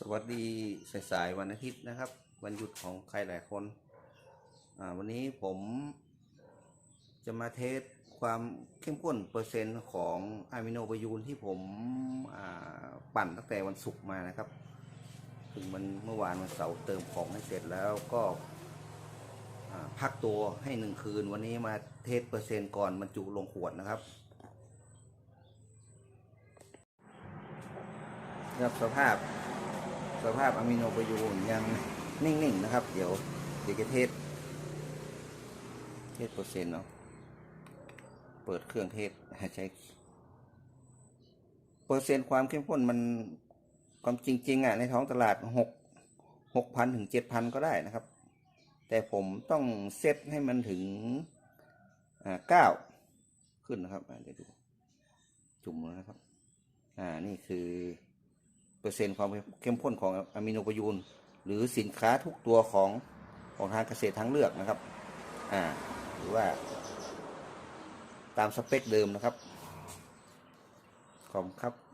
สวัสดีสายๆวันอาทิตย์นะครับ วันหยุดของใครหลายคนวันนี้ผมจะมาเทสความเข้มข้นเปอร์เซ็นต์ของอะมิโนไบยูนที่ผมปั่นตั้งแต่วันศุกร์มานะครับถึงมันเมื่อวานวันเสาร์เติมของให้เสร็จแล้วก็พักตัวให้หนึ่งคืน วันนี้มาเทสเปอร์เซ็นต์ก่อนบรรจุลงขวดนะครับครับสภาพ สภาพอะมิโนไบยูนยังนิ่งๆนะครับ เดี๋ยวเดี๋ยวเทสเทสเปอร์เซ็นต์เนาะเปิดเครื่องเทสใช้เปอร์เซ็นต์ความเข้มข้นมันความจริงๆอะในท้องตลาดหกหกพันถึงเจ็ดพันก็ได้นะครับ แต่ผมต้องเซตให้มันถึงอ่าเก้าขึ้นนะครับเดี๋ยวดูจุ่มแล้วนะครับ อ่านี่คือ เปอร์เซ็นต์ความเข้มข้นของอะมิโนไบยูน หรือสินค้าทุกตัวของของทางเกษตรทางเลือกนะครับอ่าหรือว่า ตามสเปคเดิมนะครับขอบคุณครับ